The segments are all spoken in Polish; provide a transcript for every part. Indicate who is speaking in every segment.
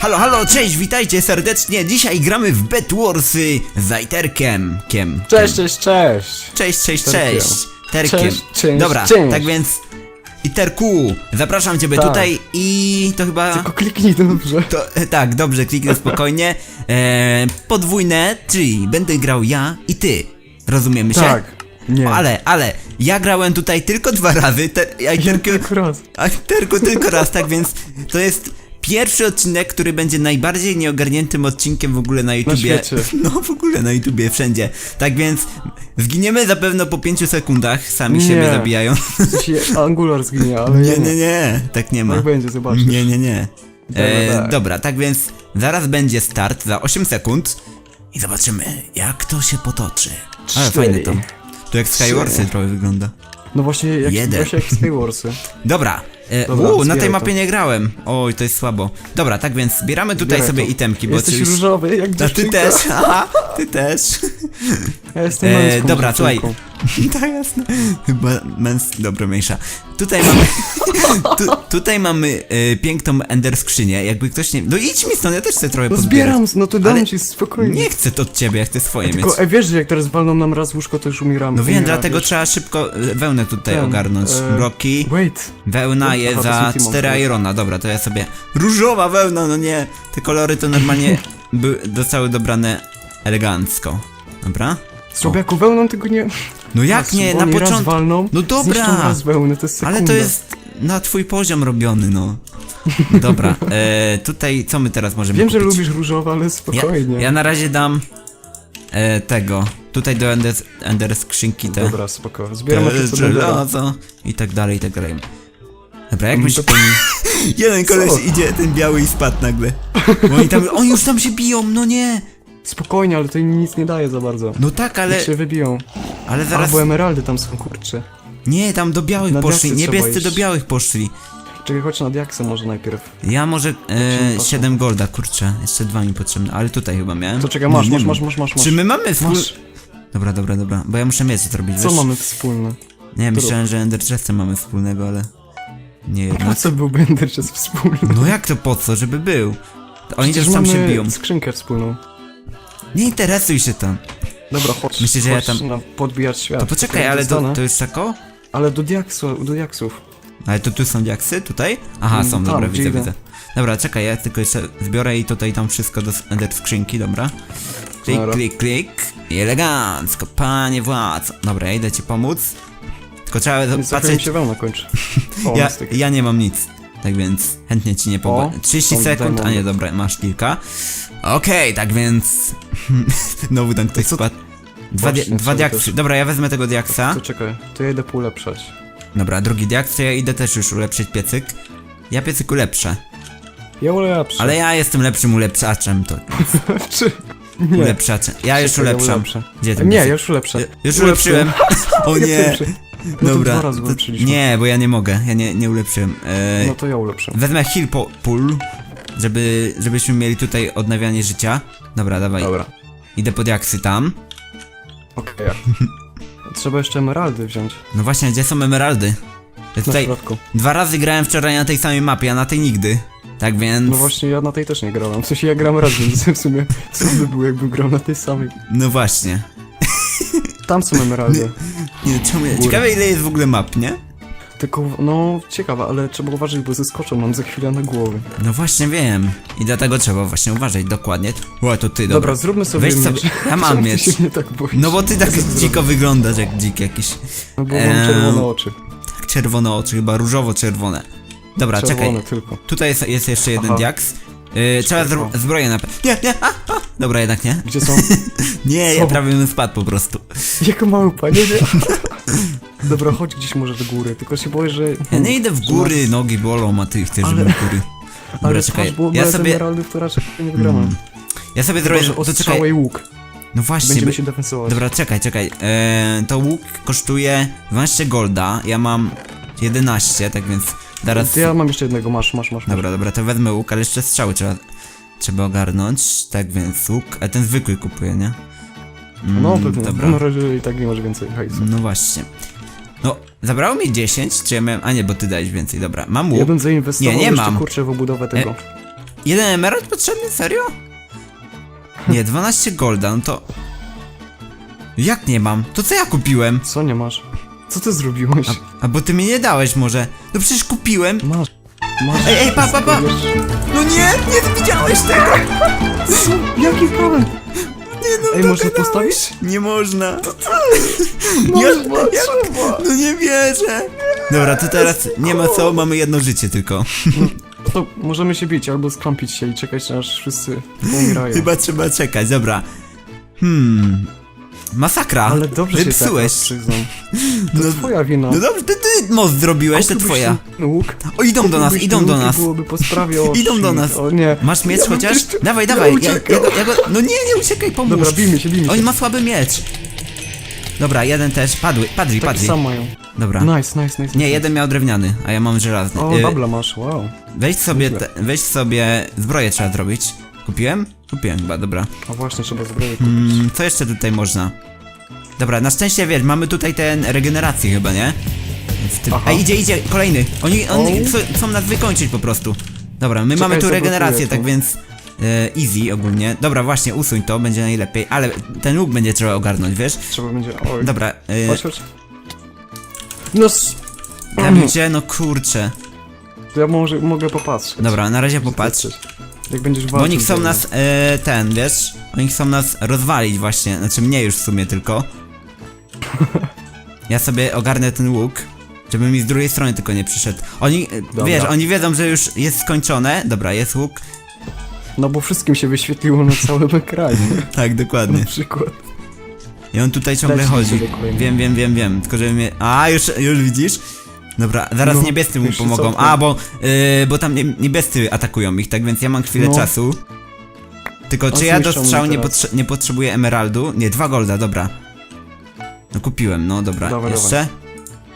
Speaker 1: Halo, halo, cześć, witajcie serdecznie. Dzisiaj gramy w Bed Warsy z Ajterkiem. Kiem?
Speaker 2: Cześć, cześć, cześć!
Speaker 1: Cześć, cześć,
Speaker 2: Terkiem.
Speaker 1: cześć. Terkiem.
Speaker 2: Cześć, cześć,
Speaker 1: Dobra,
Speaker 2: cześć.
Speaker 1: tak więc... Iterku, zapraszam ciebie
Speaker 2: Tak.
Speaker 1: tutaj i to chyba...
Speaker 2: Tylko kliknij dobrze.
Speaker 1: To, e, tak, dobrze, kliknę spokojnie. E, podwójne, czyli będę grał ja i ty. Rozumiemy się?
Speaker 2: Tak. Nie.
Speaker 1: O, ale, ale, ja grałem tutaj tylko dwa razy, te, Ajterku,
Speaker 2: tylko raz.
Speaker 1: A tylko, tylko raz, tak więc to jest pierwszy odcinek, który będzie najbardziej nieogarniętym odcinkiem w ogóle na YouTubie.
Speaker 2: świecie.
Speaker 1: No w ogóle na YouTubie, wszędzie. Tak więc zginiemy zapewne po 5 sekundach, sami
Speaker 2: Nie.
Speaker 1: siebie zabijają.
Speaker 2: Angular zginie, ale
Speaker 1: Nie, nie, nie, tak nie ma.
Speaker 2: Tak będzie, zobaczysz.
Speaker 1: Nie, nie, nie. E,
Speaker 2: Dobra, tak.
Speaker 1: dobra, tak więc zaraz będzie start za 8 sekund i zobaczymy jak to się potoczy. Ale fajne to. To jak Skywarsy trochę wygląda.
Speaker 2: No właśnie, jak,
Speaker 1: Jeden.
Speaker 2: właśnie jak Skywarsy.
Speaker 1: Dobra. E,
Speaker 2: Dobra,
Speaker 1: uu, na tej
Speaker 2: zbieraj
Speaker 1: mapie
Speaker 2: to.
Speaker 1: nie grałem. Oj, to jest słabo. Dobra, tak więc zbieramy tutaj
Speaker 2: Zbieraj
Speaker 1: sobie
Speaker 2: to.
Speaker 1: itemki, bo
Speaker 2: Jesteś
Speaker 1: oczywiście...
Speaker 2: różowy, jak
Speaker 1: A ty
Speaker 2: dziewczynka.
Speaker 1: też, aha, ty też.
Speaker 2: Ja jestem
Speaker 1: E,
Speaker 2: męską
Speaker 1: dobra, słuchaj.
Speaker 2: dziewczynką.
Speaker 1: tak jasne. Chyba męski, dobra, mniejsza. Tutaj mamy, tu, tutaj mamy e, piękną ender skrzynię, jakby ktoś nie... No idź mi stąd, ja też chcę trochę
Speaker 2: No
Speaker 1: pozbierać.
Speaker 2: zbieram, no to dam
Speaker 1: Ale
Speaker 2: ci spokojnie.
Speaker 1: Nie chcę to od ciebie, jak chcę swoje mieć.
Speaker 2: Tylko, e, wiesz, że jak teraz walną nam raz łóżko, to już umieramy.
Speaker 1: No wiem,
Speaker 2: umiera,
Speaker 1: dlatego
Speaker 2: wiesz.
Speaker 1: trzeba szybko e, wełnę tutaj
Speaker 2: Ten,
Speaker 1: ogarnąć.
Speaker 2: e,
Speaker 1: Bloki.
Speaker 2: Wait.
Speaker 1: Wełna Jest
Speaker 2: to
Speaker 1: za
Speaker 2: są Timon,
Speaker 1: 4
Speaker 2: tak.
Speaker 1: irona, dobra, to ja sobie... Różowa wełna, no nie! Te kolory to normalnie by, zostały dobrane elegancko. Dobra?
Speaker 2: Słabiaku wełną tego nie...
Speaker 1: No jak nie, na początku... No dobra!
Speaker 2: to.
Speaker 1: Ale to jest na twój poziom robiony, no. Dobra, e, tutaj co my teraz możemy
Speaker 2: Wiem, że
Speaker 1: kupić?
Speaker 2: lubisz różowe, ale
Speaker 1: Ja,
Speaker 2: spokojnie.
Speaker 1: ja na razie dam e, tego. Tutaj do Ender, ender skrzynki te...
Speaker 2: Dobra, spoko. Zbieramy
Speaker 1: te
Speaker 2: to, co
Speaker 1: żelazo i tak dalej, i tak dalej. Dobra, jak
Speaker 2: Mm,
Speaker 1: myślisz... Jeden koleś
Speaker 2: Co?
Speaker 1: idzie, ten biały i spadł nagle. Bo Oni tam, oni już tam się biją, no nie!
Speaker 2: Spokojnie, ale to im nic nie daje za bardzo.
Speaker 1: No tak, ale,
Speaker 2: Ale... się wybiją.
Speaker 1: ale
Speaker 2: Zaraz... Albo emeraldy tam są, kurcze.
Speaker 1: Nie, tam do białych
Speaker 2: Na
Speaker 1: poszli,
Speaker 2: trzeba
Speaker 1: niebiescy do
Speaker 2: iść.
Speaker 1: białych poszli.
Speaker 2: Czekaj, chodź na diaksę może najpierw.
Speaker 1: Ja może e,
Speaker 2: Zobaczymy,
Speaker 1: 7 golda, kurczę, jeszcze dwa mi potrzebne, ale tutaj chyba miałem.
Speaker 2: To czekaj, masz,
Speaker 1: Nie,
Speaker 2: masz,
Speaker 1: nie
Speaker 2: masz,
Speaker 1: mam.
Speaker 2: masz, masz, masz.
Speaker 1: Czy my mamy wspól...
Speaker 2: Masz.
Speaker 1: Dobra, dobra, dobra, bo ja muszę mieć zrobić,
Speaker 2: Co
Speaker 1: wiesz?
Speaker 2: mamy wspólne?
Speaker 1: Nie, myślałem, że Ender Chestem mamy wspólnego, ale... Nie
Speaker 2: Po
Speaker 1: jednak.
Speaker 2: co byłby Enderchest wspólny?
Speaker 1: No jak to po co, żeby był? Oni
Speaker 2: Przecież
Speaker 1: też tam
Speaker 2: mamy
Speaker 1: się biją.
Speaker 2: skrzynkę wspólną.
Speaker 1: Nie interesuj się tam.
Speaker 2: Dobra, chodź.
Speaker 1: Myślisz, że ja
Speaker 2: chodź
Speaker 1: tam-
Speaker 2: Na podbijać świat.
Speaker 1: To poczekaj,
Speaker 2: Czekaj,
Speaker 1: ale to,
Speaker 2: dostanę.
Speaker 1: to już tako?
Speaker 2: Ale do diaksu, do diaksów.
Speaker 1: Ale to tu są diaksy? Tutaj? Aha,
Speaker 2: Mm,
Speaker 1: są,
Speaker 2: tam,
Speaker 1: dobra,
Speaker 2: gdzie
Speaker 1: widzę,
Speaker 2: idę.
Speaker 1: widzę. Dobra, czekaj, ja tylko jeszcze zbiorę i tutaj tam wszystko do ender skrzynki, dobra. Klik,
Speaker 2: Dobra.
Speaker 1: klik, klik. I elegancko, panie władco. Dobra, ja idę ci pomóc. Tylko trzeba
Speaker 2: Nie patrzeć... się wełna kończy. O,
Speaker 1: Ja, ja nie mam nic. Tak więc chętnie ci nie.
Speaker 2: O,
Speaker 1: 30
Speaker 2: są
Speaker 1: sekund, a nie, dobra, masz kilka. Okej, tak więc... Znowu tam ktoś spadł. Dwa, dia- dwa diaksy. Dobra, ja wezmę tego diaksa.
Speaker 2: To czekaj, to ja idę poulepszać.
Speaker 1: Dobra, drugi diaks, to ja idę też już ulepszyć piecyk. Ja piecyk ulepszę.
Speaker 2: Ja ulepszę.
Speaker 1: Ale ja jestem lepszym ulepszaczem, to
Speaker 2: Czy... Nie.
Speaker 1: ulepszaczem. Ja już ulepszam. Gdzie ten
Speaker 2: Nie, ja już ulepszę.
Speaker 1: Już ulepszyłem. O nie.
Speaker 2: No to
Speaker 1: Dobra.
Speaker 2: dwa razy
Speaker 1: to-
Speaker 2: ulepszyliśmy.
Speaker 1: Nie, bo ja nie mogę. Ja nie, nie ulepszyłem. E,
Speaker 2: No to ja ulepszę.
Speaker 1: Wezmę heal po pool, żeby, żebyśmy mieli tutaj odnawianie życia. Dobra, dawaj.
Speaker 2: Dobra.
Speaker 1: Idę pod jaksy tam.
Speaker 2: Okej. Trzeba jeszcze emeraldy wziąć.
Speaker 1: No właśnie, gdzie są emeraldy? Ja
Speaker 2: Na
Speaker 1: tutaj
Speaker 2: środku.
Speaker 1: dwa razy grałem wczoraj na tej samej mapie, a na tej nigdy. Tak więc...
Speaker 2: No właśnie, ja na tej też nie grałem. W sensie ja gram raz, więc w sumie by było, jakbym grał na tej samej.
Speaker 1: No właśnie.
Speaker 2: Tam są emeraldy.
Speaker 1: Nie, czemu...
Speaker 2: Góry.
Speaker 1: Ciekawe ile jest w ogóle map, nie?
Speaker 2: Tylko, no, ciekawe, ale trzeba uważać, bo zeskoczą nam za chwilę na głowy.
Speaker 1: No właśnie wiem. I dlatego trzeba właśnie uważać dokładnie. Ło, to ty,
Speaker 2: Dobra,
Speaker 1: dobra.
Speaker 2: zróbmy sobie
Speaker 1: Weź sobie...
Speaker 2: miecz.
Speaker 1: Ja mam
Speaker 2: Czemu
Speaker 1: miecz.
Speaker 2: Się nie tak boisz?
Speaker 1: No bo ty tak dziko wyglądasz jak dzik jakiś.
Speaker 2: No bo mam czerwone oczy.
Speaker 1: Tak czerwone oczy, chyba różowo-czerwone. Dobra,
Speaker 2: Czerwone
Speaker 1: czekaj.
Speaker 2: tylko.
Speaker 1: Tutaj jest, jest jeszcze jeden
Speaker 2: Aha.
Speaker 1: diaks. Yy, trzeba zro- zbroję na... Nie, nie, a, a. Dobra, jednak nie.
Speaker 2: Gdzie są?
Speaker 1: Nie, ja prawie bym spadł po prostu.
Speaker 2: Jako małpa, nie wiem. Dobra, chodź gdzieś może do góry, tylko się boję, że...
Speaker 1: Ja nie idę w góry, nogi bolą, a ty chcesz,
Speaker 2: Ale-
Speaker 1: żebym w góry. Dobra,
Speaker 2: Ale
Speaker 1: czekaj,
Speaker 2: bo
Speaker 1: ja sobie...
Speaker 2: emeraldów to raczej nie wygramy.
Speaker 1: Mm. Ja sobie zrobię...
Speaker 2: Może
Speaker 1: To
Speaker 2: ostrzała
Speaker 1: czekaj,
Speaker 2: i łuk.
Speaker 1: no właśnie,
Speaker 2: Będziemy
Speaker 1: by...
Speaker 2: się defensować.
Speaker 1: Dobra, czekaj, czekaj. Eee, to łuk kosztuje 12 golda, ja mam 11, tak więc
Speaker 2: To ja mam jeszcze jednego, masz, masz, masz. masz.
Speaker 1: Dobra, dobra, to wezmę łuk, ale jeszcze strzały trzeba... Trzeba ogarnąć, tak więc łuk, a ten zwykły kupuję, nie? Mm,
Speaker 2: No, pewnie.
Speaker 1: Dobra.
Speaker 2: Na razie i tak nie masz więcej hajsu.
Speaker 1: No właśnie. No, zabrało mi 10, czy ja miałem... A nie, bo ty dałeś więcej, dobra. Mam łuk.
Speaker 2: Ja bym zainwestował
Speaker 1: Nie, nie
Speaker 2: jeszcze,
Speaker 1: mam.
Speaker 2: kurczę, w obudowę tego.
Speaker 1: jeden emerald potrzebny? Serio? Nie, 12 golda, no to... Jak nie mam? To co ja kupiłem?
Speaker 2: Co nie masz? Co ty zrobiłeś?
Speaker 1: A, bo ty mi nie dałeś może? No przecież kupiłem!
Speaker 2: Masz. Masz.
Speaker 1: Ej, ej, pa, pa, pa! No nie, nie widziałeś tego!
Speaker 2: Co? Jaki problem?
Speaker 1: Nie no,
Speaker 2: Ej, można
Speaker 1: dogadałeś.
Speaker 2: postawić?
Speaker 1: Nie można.
Speaker 2: Można,
Speaker 1: ja,
Speaker 2: trzeba.
Speaker 1: No nie wierzę. Dobra, to teraz nie ma co, mamy jedno życie tylko.
Speaker 2: No to możemy się bić albo skąpić się i czekać aż wszyscy umierają.
Speaker 1: Chyba trzeba czekać, dobra. Hmm. Masakra.
Speaker 2: Ale dobrze się
Speaker 1: Wypsułeś.
Speaker 2: przyznam. To
Speaker 1: No-
Speaker 2: twoja wina.
Speaker 1: No dobrze, ty, ty most zrobiłeś, to twoja.
Speaker 2: Łuk.
Speaker 1: O, idą do nas, idą do nas.
Speaker 2: Byłoby po sprawie o
Speaker 1: Idą do nas.
Speaker 2: O nie.
Speaker 1: Masz miecz chociaż? Dawaj, dawaj. Ja, ja, go, ja go... No nie, nie uciekaj, pomóż.
Speaker 2: Dobra, bijmy się, bijmy się.
Speaker 1: On ma słaby miecz. Dobra, jeden też. Padły, padli,
Speaker 2: Taki
Speaker 1: padli.
Speaker 2: sam mają.
Speaker 1: Dobra.
Speaker 2: Nice, nice, nice.
Speaker 1: Nie, jeden miał drewniany, a ja mam żelazny.
Speaker 2: O,
Speaker 1: Y,
Speaker 2: babla masz, wow.
Speaker 1: Weź sobie,
Speaker 2: Nieźle.
Speaker 1: te, weź sobie, zbroję trzeba zrobić. Kupiłem? Kupiłem chyba, dobra.
Speaker 2: A właśnie, trzeba zbroję kupić.
Speaker 1: Mm, co jeszcze tutaj można? Dobra, na szczęście wiesz, mamy tutaj ten regenerację chyba, nie? W tym...
Speaker 2: Aha.
Speaker 1: Ej, idzie, idzie, kolejny. Oni, oni chcą, chcą nas wykończyć po prostu. Dobra, my
Speaker 2: Czekaj,
Speaker 1: mamy tu regenerację,
Speaker 2: to.
Speaker 1: tak więc e, easy ogólnie. Dobra, właśnie, usuń to, będzie najlepiej, ale ten łuk będzie trzeba ogarnąć, wiesz?
Speaker 2: Trzeba będzie... Oj.
Speaker 1: Dobra,
Speaker 2: Chodź, chodź. No, s-
Speaker 1: ja cię, no kurczę.
Speaker 2: to ja może mogę popatrzeć.
Speaker 1: Dobra, na razie popatrz.
Speaker 2: Jak będziesz walczył.
Speaker 1: Bo oni chcą nas, e, ten, wiesz? Oni chcą nas rozwalić właśnie, znaczy mnie już w sumie tylko. Ja sobie ogarnę ten łuk, żeby mi z drugiej strony tylko nie przyszedł. Oni, e,
Speaker 2: Dobra.
Speaker 1: wiesz, oni wiedzą, że już jest skończone. Dobra, jest łuk.
Speaker 2: No bo wszystkim się wyświetliło na całym ekranie.
Speaker 1: Tak, dokładnie.
Speaker 2: Na przykład.
Speaker 1: I on tutaj ciągle chodzi.
Speaker 2: sobie kolejny.
Speaker 1: Wiem, wiem, wiem, wiem. Tylko żeby mnie... A, już, już widzisz? Dobra, zaraz
Speaker 2: No,
Speaker 1: niebiescy mu pomogą. A, bo, y, bo tam nie, niebiescy atakują ich, tak więc ja mam chwilę
Speaker 2: No.
Speaker 1: czasu. Tylko czy ja do
Speaker 2: zniszczą mnie
Speaker 1: strzału nie,
Speaker 2: teraz.
Speaker 1: potrze- nie potrzebuję emeraldu? Nie, dwa golda, dobra. No kupiłem, no dobra.
Speaker 2: Dawaj,
Speaker 1: Jeszcze?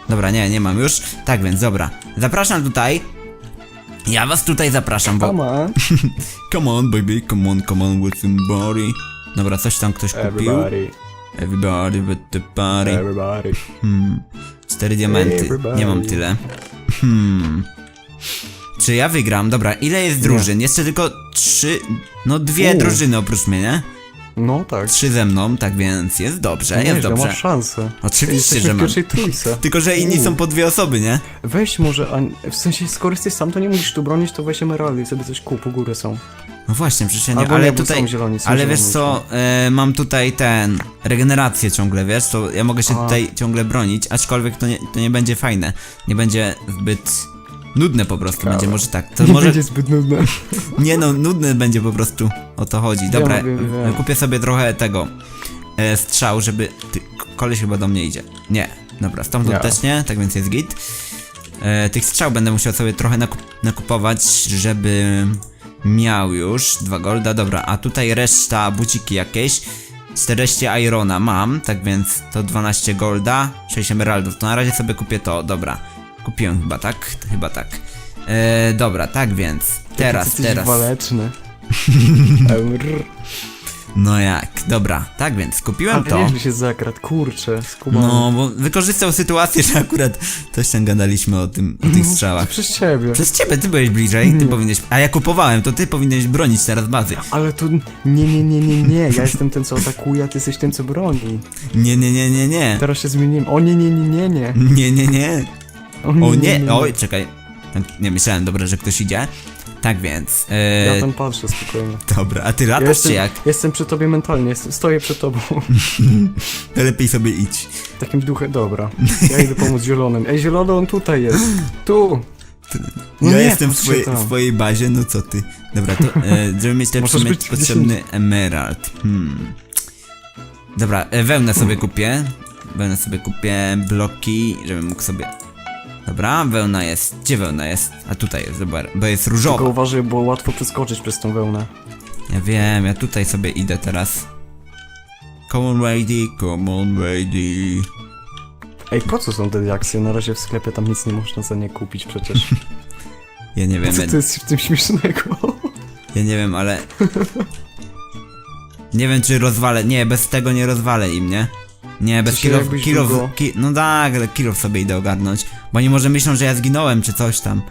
Speaker 1: Dobra, nie, nie mam już. Tak więc, dobra. Zapraszam tutaj. Ja was tutaj zapraszam, bo...
Speaker 2: Mama.
Speaker 1: Come on, baby, come on, come on with somebody. Dobra, coś tam ktoś kupił.
Speaker 2: Everybody.
Speaker 1: Everybody with the party.
Speaker 2: Everybody.
Speaker 1: Cztery diamenty. Nie mam tyle. Hmm. Czy ja wygram? Dobra, ile jest drużyn? Jeszcze tylko trzy. No dwie
Speaker 2: U.
Speaker 1: drużyny oprócz mnie, nie?
Speaker 2: No tak.
Speaker 1: Trzy ze mną, tak więc jest dobrze, jest
Speaker 2: Nieźle,
Speaker 1: dobrze.
Speaker 2: masz szansę.
Speaker 1: Oczywiście,
Speaker 2: Jesteśmy
Speaker 1: że
Speaker 2: w
Speaker 1: mam.
Speaker 2: pierwszej trójce.
Speaker 1: Tylko, że inni
Speaker 2: U.
Speaker 1: są po dwie osoby, nie?
Speaker 2: Weź może, a w sensie skoro jesteś sam, to nie musisz tu bronić, to weź emeraldy i sobie coś kup, u góry są.
Speaker 1: No właśnie, przecież ja nie,
Speaker 2: Albo
Speaker 1: ale
Speaker 2: nie, bo
Speaker 1: tutaj.
Speaker 2: są zieloni, są
Speaker 1: ale
Speaker 2: zieloni
Speaker 1: wiesz co, e, mam tutaj ten. Regenerację ciągle, wiesz? To ja mogę się
Speaker 2: A.
Speaker 1: tutaj ciągle bronić, aczkolwiek to nie, to nie będzie fajne. Nie będzie zbyt. Nudne po prostu
Speaker 2: Ciekawe.
Speaker 1: będzie, może tak. To
Speaker 2: nie
Speaker 1: może.
Speaker 2: będzie zbyt nudne.
Speaker 1: Nie no, nudne będzie po prostu. O to chodzi. Dobra,
Speaker 2: wiem, wiem.
Speaker 1: kupię sobie trochę tego e, strzał, żeby. Ty, k- koleś chyba do mnie idzie. Nie. Dobra, stamtąd
Speaker 2: Nie.
Speaker 1: też nie, tak więc jest git. E, tych strzał będę musiał sobie trochę nakup nakupować, żeby miał już dwa golda. Dobra, a tutaj reszta buciki jakieś. 40 irona mam, tak więc to 12 golda, 6 emeraldów. To na razie sobie kupię to, dobra. Kupiłem chyba, tak? Chyba tak. E, dobra, tak więc. Teraz, teraz.
Speaker 2: waleczny.
Speaker 1: No jak, dobra, tak więc kupiłem
Speaker 2: Ale
Speaker 1: to.
Speaker 2: nieźle się zakradł, kurczę, skubany.
Speaker 1: No, bo wykorzystał sytuację, że akurat też tam gadaliśmy o tym, o tych strzałach.
Speaker 2: Przez ciebie.
Speaker 1: Przez ciebie, ty byłeś bliżej, ty
Speaker 2: Nie.
Speaker 1: powinieneś. A ja kupowałem, to ty powinieneś bronić teraz bazy.
Speaker 2: Ale to nie, nie, nie, nie, nie, ja jestem tym, co atakuje, a ty jesteś tym, co broni.
Speaker 1: Nie, nie, nie, nie, nie.
Speaker 2: Teraz się zmieniłem. O nie, nie, nie, nie, nie.
Speaker 1: Nie, nie, nie.
Speaker 2: O
Speaker 1: O nie, oj, czekaj. Nie myślałem, dobra, że ktoś idzie. Tak więc.
Speaker 2: Ja
Speaker 1: E,
Speaker 2: tam patrzę spokojnie.
Speaker 1: Dobra, a ty
Speaker 2: Ja
Speaker 1: latasz
Speaker 2: jestem,
Speaker 1: czy jak?
Speaker 2: jestem przy tobie mentalnie, jestem, stoję przed tobą.
Speaker 1: To lepiej sobie idź.
Speaker 2: Takim duchem, dobra. Ja idę pomóc zielonym. Ej, zielony, on tutaj jest. Tu. No
Speaker 1: ja
Speaker 2: nie,
Speaker 1: jestem w
Speaker 2: tam.
Speaker 1: w bazie, no co ty. Dobra, to e, żeby mieć lepszy mieć potrzebny emerald. Hmm. Dobra, e, wełnę sobie kupię. Wełnę sobie kupię, bloki, żebym mógł sobie... Dobra, wełna jest. Gdzie wełna jest? A tutaj jest, zobacz, bo jest
Speaker 2: Tylko
Speaker 1: różowa.
Speaker 2: uważaj, bo łatwo przeskoczyć przez tą wełnę.
Speaker 1: Ja wiem, ja tutaj sobie idę teraz. Come on, lady, come on, lady.
Speaker 2: Ej, po co są te diaksy? Na razie w sklepie tam nic nie można za nie kupić przecież.
Speaker 1: Ja nie wiem,
Speaker 2: Co to jest w tym śmiesznego?
Speaker 1: ja nie wiem, ale... Nie wiem, czy rozwalę. Nie, bez tego nie rozwalę im, nie? Nie, bez kilof,
Speaker 2: długo-
Speaker 1: ki, No tak, ale kilof sobie idę ogarnąć. Bo oni może myślą, że ja zginąłem, czy coś tam.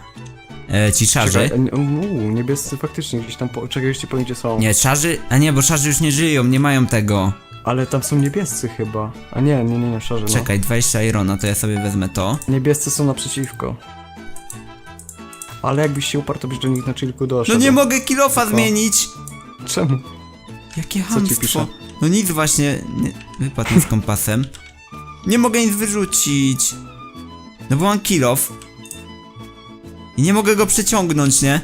Speaker 1: e, ci szarzy.
Speaker 2: Czekaj, e, uuu, niebiescy faktycznie gdzieś tam, po, czekaj, już ci powiem gdzie są.
Speaker 1: Nie, szarzy, a nie, bo szarzy już nie żyją, nie mają tego.
Speaker 2: Ale tam są niebiescy chyba. A nie, nie, nie, nie, szarze, no.
Speaker 1: Czekaj, 20 irona, to ja sobie wezmę to.
Speaker 2: Niebiescy są naprzeciwko. Ale jakbyś się uparł, to byś do nich na chillku
Speaker 1: No
Speaker 2: doszedł.
Speaker 1: nie mogę kilofa zmienić!
Speaker 2: Czemu?
Speaker 1: Jakie
Speaker 2: ci
Speaker 1: hamstwo.
Speaker 2: pisze?
Speaker 1: No nic właśnie, nie, wypadł mi z kompasem. Nie mogę nic wyrzucić. No bo mam kilof. I nie mogę go przeciągnąć, nie?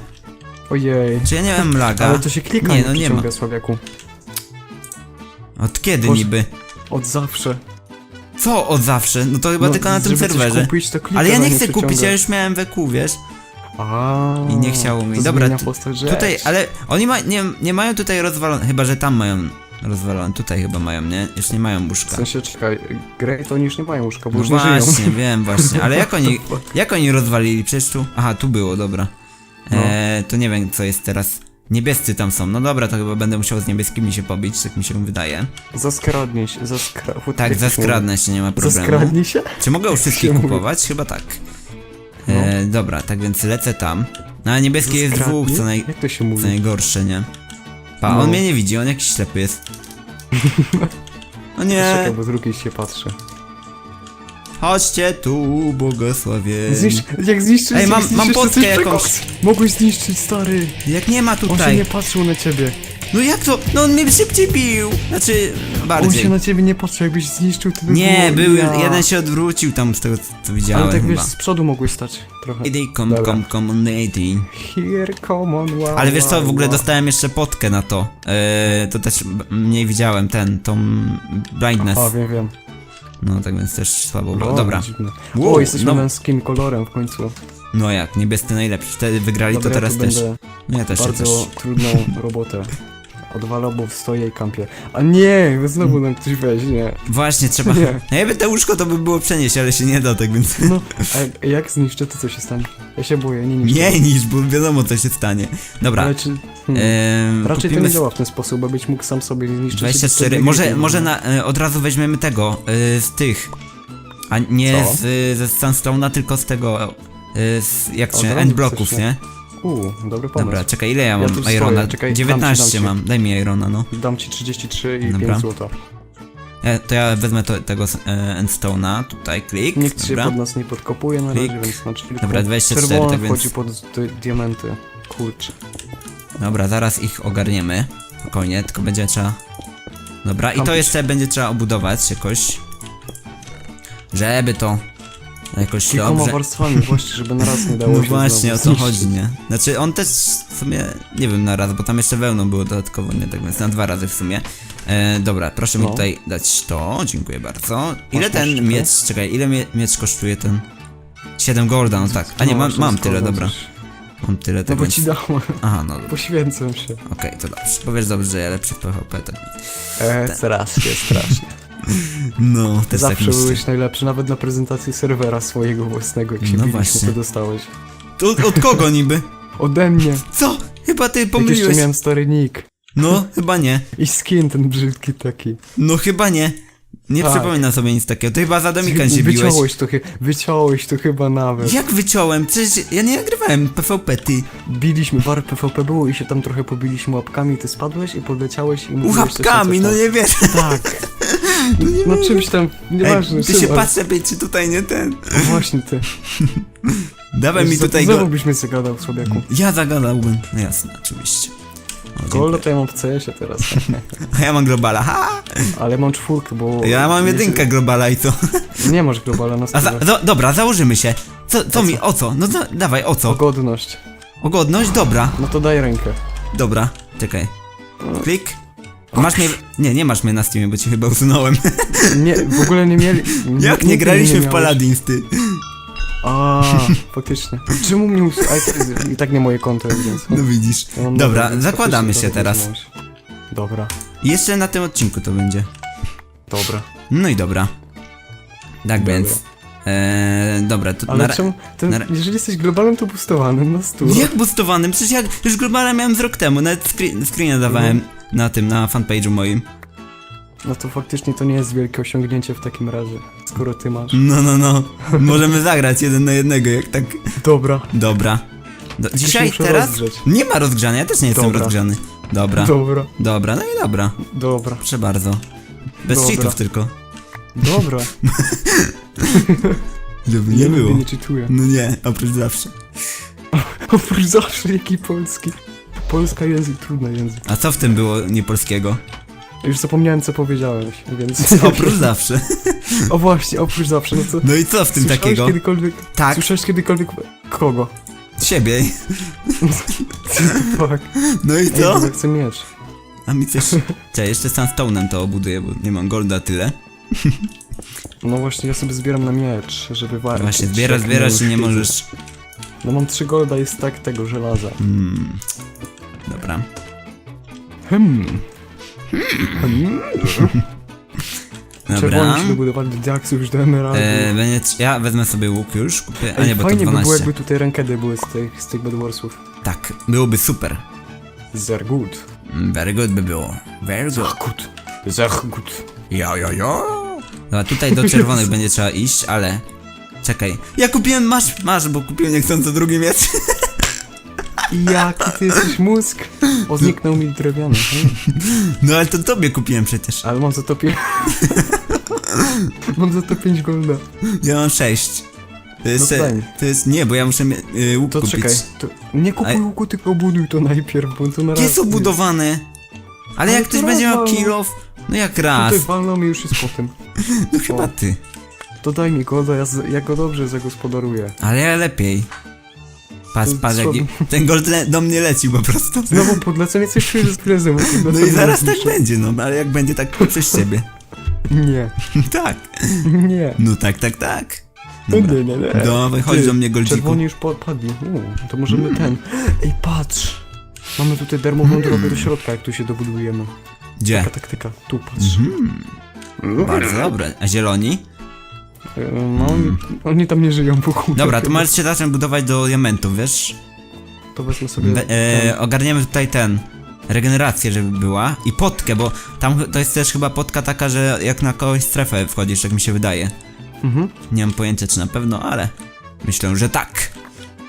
Speaker 2: Ojej.
Speaker 1: Czy ja nie mam laga?
Speaker 2: Ale to się klika,
Speaker 1: Nie, no nie ma.
Speaker 2: Sławiaku.
Speaker 1: Od kiedy
Speaker 2: Boże.
Speaker 1: niby?
Speaker 2: Od zawsze.
Speaker 1: Co od zawsze? No to chyba
Speaker 2: No,
Speaker 1: tylko na tym
Speaker 2: żeby coś
Speaker 1: serwerze.
Speaker 2: Kupić, to klika,
Speaker 1: Ale ja nie chcę kupić, ja już miałem weku, wiesz?
Speaker 2: A,
Speaker 1: I nie chciało mi.
Speaker 2: to
Speaker 1: Dobra,
Speaker 2: zmienia
Speaker 1: tu-
Speaker 2: postać rzecz.
Speaker 1: Tutaj, ale oni ma, nie, nie mają tutaj rozwalone, chyba że tam mają rozwalone, tutaj chyba mają, nie? Już nie mają
Speaker 2: W
Speaker 1: łóżka.
Speaker 2: sensie, czekaj, Grey to oni już nie mają łóżka, bo
Speaker 1: No
Speaker 2: już nie żyją.
Speaker 1: właśnie, wiem właśnie, ale jak oni, jak oni rozwalili? Przecież tu, aha, tu było, dobra.
Speaker 2: No.
Speaker 1: Eee, to nie wiem co jest teraz. Niebiescy tam są, no dobra, to chyba będę musiał z niebieskimi się pobić, tak mi się wydaje.
Speaker 2: Zaskradnij się, zaskra...
Speaker 1: Tak, zaskradnę się, nie ma problemu.
Speaker 2: Zaskradnij się?
Speaker 1: Czy mogę u wszystkich
Speaker 2: Się mówi.
Speaker 1: kupować? Chyba tak. E, dobra, tak więc lecę tam. No a niebieskie jest
Speaker 2: Zaskradnij?
Speaker 1: dwóch, co, naj, co najgorsze, nie? Pa,
Speaker 2: No.
Speaker 1: on mnie nie widzi, on jakiś ślepy jest. O nie!
Speaker 2: Czekaj, bo z drugiej się patrzy.
Speaker 1: Chodźcie tu, błogosławieni.
Speaker 2: Zniszcz... Jak zniszczysz...
Speaker 1: Ej,
Speaker 2: jak
Speaker 1: mam-
Speaker 2: zniszczysz,
Speaker 1: mam
Speaker 2: to
Speaker 1: potkę
Speaker 2: coś
Speaker 1: jakąś.
Speaker 2: Mogłeś zniszczyć, stary.
Speaker 1: Jak nie ma
Speaker 2: On się
Speaker 1: tutaj.
Speaker 2: nie patrzył na ciebie.
Speaker 1: No jak to? No on mnie szybciej bił! Znaczy,
Speaker 2: On
Speaker 1: bardziej.
Speaker 2: się na ciebie nie patrzył, jakbyś zniszczył, to by
Speaker 1: Nie,
Speaker 2: było...
Speaker 1: był,
Speaker 2: ja.
Speaker 1: jeden się odwrócił tam z tego, co widziałem
Speaker 2: Ale tak
Speaker 1: chyba.
Speaker 2: wiesz, z przodu mogłeś stać trochę.
Speaker 1: Mayday, come,
Speaker 2: Dobra.
Speaker 1: come, come on, mayday.
Speaker 2: Here, come on, wow,
Speaker 1: Ale wiesz co, w ogóle
Speaker 2: wow.
Speaker 1: dostałem jeszcze potkę na to. Eee, to też b- mniej widziałem ten, tą blindness.
Speaker 2: A, wiem, wiem.
Speaker 1: No tak więc też słabo było.
Speaker 2: O,
Speaker 1: Dobra.
Speaker 2: Dziwne.
Speaker 1: Wow,
Speaker 2: o, jesteśmy
Speaker 1: no.
Speaker 2: męskim kolorem w końcu.
Speaker 1: No jak, niebiescy najlepszy. Wtedy wygrali,
Speaker 2: Dobra,
Speaker 1: to teraz
Speaker 2: ja tu
Speaker 1: też.
Speaker 2: będę
Speaker 1: No ja też, ja
Speaker 2: bardzo
Speaker 1: też.
Speaker 2: trudną robotę. Odwala, bo stoję i kampię. A nie, znowu nam ktoś weźmie.
Speaker 1: Właśnie, trzeba...
Speaker 2: Nie.
Speaker 1: No jakby te łóżko to by było przenieść, ale się nie da, tak więc...
Speaker 2: No, a jak zniszczę, to co się stanie? Ja się boję, nie niszczę.
Speaker 1: Nie niż, bo wiadomo co się stanie. Dobra.
Speaker 2: Ale czy... Hmm.
Speaker 1: Eee,
Speaker 2: Raczej to
Speaker 1: kupimy
Speaker 2: nie działa w ten sposób, bo byś mógł sam sobie zniszczyć...
Speaker 1: 24.
Speaker 2: sobie
Speaker 1: Może, może
Speaker 2: no.
Speaker 1: na, e, od razu weźmiemy tego, e, z tych. A nie
Speaker 2: Co?
Speaker 1: z, e, ze Sunstone'a, tylko z tego. e, Z, jak się.
Speaker 2: razu
Speaker 1: End bloków,
Speaker 2: chcesz,
Speaker 1: nie?
Speaker 2: Uuu, dobry pomysł.
Speaker 1: Dobra, czekaj, ile ja mam
Speaker 2: tu
Speaker 1: Irona?
Speaker 2: czekaj, dam ci,
Speaker 1: 19
Speaker 2: dam ci.
Speaker 1: mam, daj mi Irona, no.
Speaker 2: Dam ci 33 i
Speaker 1: Dobra.
Speaker 2: 5 złota.
Speaker 1: Ja, to ja wezmę to, tego z- e, Endstone'a, tutaj klik.
Speaker 2: Nikt się
Speaker 1: dobra.
Speaker 2: pod nas nie podkopuje na razie,
Speaker 1: Klik.
Speaker 2: więc znaczy tylko
Speaker 1: Dobra, 24,
Speaker 2: czerwony
Speaker 1: tak więc-
Speaker 2: wchodzi pod di- diamenty. Kurczę.
Speaker 1: Dobra, zaraz ich ogarniemy. Spokojnie, tylko będzie trzeba. Dobra, i to
Speaker 2: Kampić.
Speaker 1: jeszcze będzie trzeba obudować jakoś. Żeby to jakoś
Speaker 2: Kilkoma
Speaker 1: dobrze.
Speaker 2: warstwami właśnie, żeby na raz nie dało
Speaker 1: No
Speaker 2: się
Speaker 1: właśnie, o
Speaker 2: znowu
Speaker 1: to
Speaker 2: zniszczyć.
Speaker 1: chodzi, nie? Znaczy on też w sumie, nie wiem na raz, bo tam jeszcze wełną było dodatkowo, nie? Tak więc na dwa razy w sumie. E, dobra, proszę mi
Speaker 2: No.
Speaker 1: tutaj dać to, dziękuję bardzo. Ile
Speaker 2: Masz,
Speaker 1: ten
Speaker 2: masz,
Speaker 1: miecz, czekaj, ile mie miecz kosztuje ten? 7 golda, no tak. A nie,
Speaker 2: No,
Speaker 1: mam,
Speaker 2: wszystko
Speaker 1: mam tyle, dobra. Mam tyle,
Speaker 2: No
Speaker 1: tak
Speaker 2: bo
Speaker 1: więc...
Speaker 2: ci dałem,
Speaker 1: Aha, no dobra.
Speaker 2: poświęcę się.
Speaker 1: Okej, to dobrze. Powiesz dobrze, że ja lepszy w PvP, tak.
Speaker 2: E, strasznie, strasznie.
Speaker 1: No, też tak
Speaker 2: Zawsze
Speaker 1: myślę.
Speaker 2: byłeś najlepszy, nawet na prezentacji serwera swojego własnego, jak się
Speaker 1: No
Speaker 2: biliśmy,
Speaker 1: właśnie.
Speaker 2: to dostałeś.
Speaker 1: To od, kogo niby?
Speaker 2: Ode mnie,
Speaker 1: Co? Chyba ty
Speaker 2: jak jeszcze
Speaker 1: pomyliłeś.
Speaker 2: miałem stary nick.
Speaker 1: No, chyba nie.
Speaker 2: I skin ten brzydki taki.
Speaker 1: No chyba nie. Nie
Speaker 2: Tak.
Speaker 1: przypominam sobie nic takiego. To chyba za Domikan się biłeś.
Speaker 2: Wyciąłeś to, wyciąłeś to chyba nawet.
Speaker 1: Jak wyciąłem? Przecież ja nie nagrywałem PvP, ty.
Speaker 2: Biliśmy, war PvP było i się tam trochę pobiliśmy łapkami, ty spadłeś i podleciałeś i mówiłeś coś,
Speaker 1: Łapkami,
Speaker 2: coś
Speaker 1: no nie wiesz.
Speaker 2: Tak. No czymś tam,
Speaker 1: Ej,
Speaker 2: nieważne,
Speaker 1: ty się patrzę, by, czy tutaj nie ten.
Speaker 2: No Właśnie ty.
Speaker 1: Dawaj mi tutaj
Speaker 2: Znowu
Speaker 1: go.
Speaker 2: byś mnie zagadał, słabiaku.
Speaker 1: Ja zagadałbym. No jasne, oczywiście. O,
Speaker 2: Golda to ja mam w CS-ie teraz.
Speaker 1: A ja mam globala, ha!
Speaker 2: Ale mam czwórkę, bo...
Speaker 1: Ja mam jedynkę globala i co?
Speaker 2: Nie masz globala na
Speaker 1: za,
Speaker 2: stole.
Speaker 1: za, dobra, założymy się. Co, co
Speaker 2: O
Speaker 1: mi,
Speaker 2: co?
Speaker 1: o co? No da, dawaj, o co?
Speaker 2: O godność.
Speaker 1: O godność? Dobra,
Speaker 2: No to daj rękę.
Speaker 1: dobra. Czekaj. Klik. Masz mnie... Nie, nie masz mnie na Steamie, bo ci chyba usunąłem.
Speaker 2: Nie, w ogóle nie mieli...
Speaker 1: Jak nie graliśmy w. Paladins, ty?
Speaker 2: A, faktycznie. Czemu mnie to i tak nie moje konto jest, więc...
Speaker 1: No widzisz.
Speaker 2: Ja mam
Speaker 1: Dobra,
Speaker 2: dobre, więc
Speaker 1: zakładamy się
Speaker 2: to
Speaker 1: teraz.
Speaker 2: Dobra,
Speaker 1: Jeszcze na tym odcinku to będzie.
Speaker 2: dobra.
Speaker 1: No i dobra. Tak
Speaker 2: Dobra.
Speaker 1: więc. Eee, dobra, to
Speaker 2: Ale
Speaker 1: na,
Speaker 2: czemu... Ten,
Speaker 1: na
Speaker 2: jeżeli jesteś globalem, to boostowanym na stół.
Speaker 1: Jak boostowanym? Przecież ja już globala miałem z rok temu, nawet screen, screena dawałem na tym, na fanpage'u moim.
Speaker 2: No to faktycznie to nie jest wielkie osiągnięcie w takim razie, skoro ty masz.
Speaker 1: No, no, no. Możemy zagrać jeden na jednego, jak tak.
Speaker 2: Dobra.
Speaker 1: Dobra. Do, dzisiaj,
Speaker 2: muszę
Speaker 1: teraz?
Speaker 2: rozgrzeć.
Speaker 1: Nie ma rozgrzania, ja też nie jestem
Speaker 2: Dobra.
Speaker 1: rozgrzany. Dobra,
Speaker 2: Dobra,
Speaker 1: dobra, no i dobra.
Speaker 2: dobra,
Speaker 1: Proszę bardzo. Bez
Speaker 2: Dobra.
Speaker 1: cheatów tylko.
Speaker 2: dobra.
Speaker 1: Żeby
Speaker 2: Ja nigdy nie czytuję.
Speaker 1: No nie, oprócz zawsze.
Speaker 2: Oprócz zawsze jaki polski. Polska język, trudny język.
Speaker 1: A co w tym było niepolskiego?
Speaker 2: Już zapomniałem co powiedziałeś, więc...
Speaker 1: Oprócz zawsze.
Speaker 2: O właśnie, oprócz zawsze, no co...
Speaker 1: No i co w tym
Speaker 2: Słyszałeś
Speaker 1: takiego?
Speaker 2: kiedykolwiek...
Speaker 1: Tak,
Speaker 2: Słyszałeś kiedykolwiek... Kogo?
Speaker 1: siebie.
Speaker 2: Fuck.
Speaker 1: No i
Speaker 2: Ej,
Speaker 1: co?
Speaker 2: bo chcę mieć.
Speaker 1: A mi też... Cześć, jeszcze sandstone'em to obuduję, bo nie mam golda tyle.
Speaker 2: No właśnie, ja sobie zbieram na miecz, żeby walczyć.
Speaker 1: Właśnie, zbierasz,
Speaker 2: jak
Speaker 1: zbierasz i nie
Speaker 2: już
Speaker 1: możesz...
Speaker 2: No mam trzy golda i tak tego żelaza.
Speaker 1: Hmm. Dobra.
Speaker 2: Hmm. hmm.
Speaker 1: Dobra.
Speaker 2: Czerwoni się dobudowali do diaksów już do emeraldu.
Speaker 1: E, będzie, ja wezmę sobie łuk już, kupię, a
Speaker 2: Ej,
Speaker 1: nie, bo to
Speaker 2: fajnie by
Speaker 1: 12.
Speaker 2: było jakby tutaj rankedy były z tych, z tych Bedwarsów.
Speaker 1: Tak, byłoby super.
Speaker 2: Sehr gut.
Speaker 1: Mm, Very good by było. Very good.
Speaker 2: gut. Sehr gut.
Speaker 1: Ja, ja, ja. Dobra, tutaj do czerwonych będzie trzeba iść, ale... Czekaj. Ja kupiłem, masz, masz, bo kupiłem niechcąco drugi miecz.
Speaker 2: Jaki ty jesteś mózg? O, zniknął mi drewniany.
Speaker 1: No ale to tobie kupiłem przecież.
Speaker 2: Ale mam za to pię... mam za to 5 golda.
Speaker 1: Ja mam 6. To jest,
Speaker 2: No to daj
Speaker 1: to jest, nie, bo ja muszę mie- y, łuk
Speaker 2: To
Speaker 1: kupić.
Speaker 2: czekaj. To nie kupuj
Speaker 1: A-
Speaker 2: łuku, tylko buduj to najpierw, bo to na raz...
Speaker 1: Jest obudowane. Ale,
Speaker 2: Ale
Speaker 1: jak
Speaker 2: to
Speaker 1: ktoś będzie miał kill off, no jak raz.
Speaker 2: Tutaj walną mi już jest po tym.
Speaker 1: No chyba ty.
Speaker 2: To daj mi golda, ja, z- ja go dobrze zagospodaruję.
Speaker 1: Ale ja lepiej.
Speaker 2: Co?
Speaker 1: jaki, ten gold le- do mnie leci po prostu.
Speaker 2: Znowu podlecę coś czuję z prezem.
Speaker 1: No i zaraz tak będzie, no, ale jak będzie tak przez ciebie.
Speaker 2: Nie,
Speaker 1: tak.
Speaker 2: nie.
Speaker 1: No tak, tak, tak.
Speaker 2: No
Speaker 1: Dobra.
Speaker 2: nie, nie, nie.
Speaker 1: Dawaj, chodź
Speaker 2: Ty,
Speaker 1: do mnie, Goldziku.
Speaker 2: Czerwoni już podpadli. U, to możemy ten. Ej, patrz! Mamy tutaj darmową drogę do środka, jak tu się dobudujemy.
Speaker 1: Gdzie?
Speaker 2: Taka taktyka. Tu patrz.
Speaker 1: Mhm, bardzo dobre. A zieloni?
Speaker 2: No, oni, oni tam nie żyją wokół.
Speaker 1: Dobra, to możesz się zacząć budować do diamentów, wiesz?
Speaker 2: To wezmę sobie.
Speaker 1: We, e, ogarniemy tutaj ten. Regenerację, żeby była. I potkę, bo tam to jest też chyba potka taka, że jak na kogoś strefę wchodzisz, tak mi się wydaje.
Speaker 2: Mhm.
Speaker 1: Nie mam pojęcia czy na pewno, ale myślę, że tak.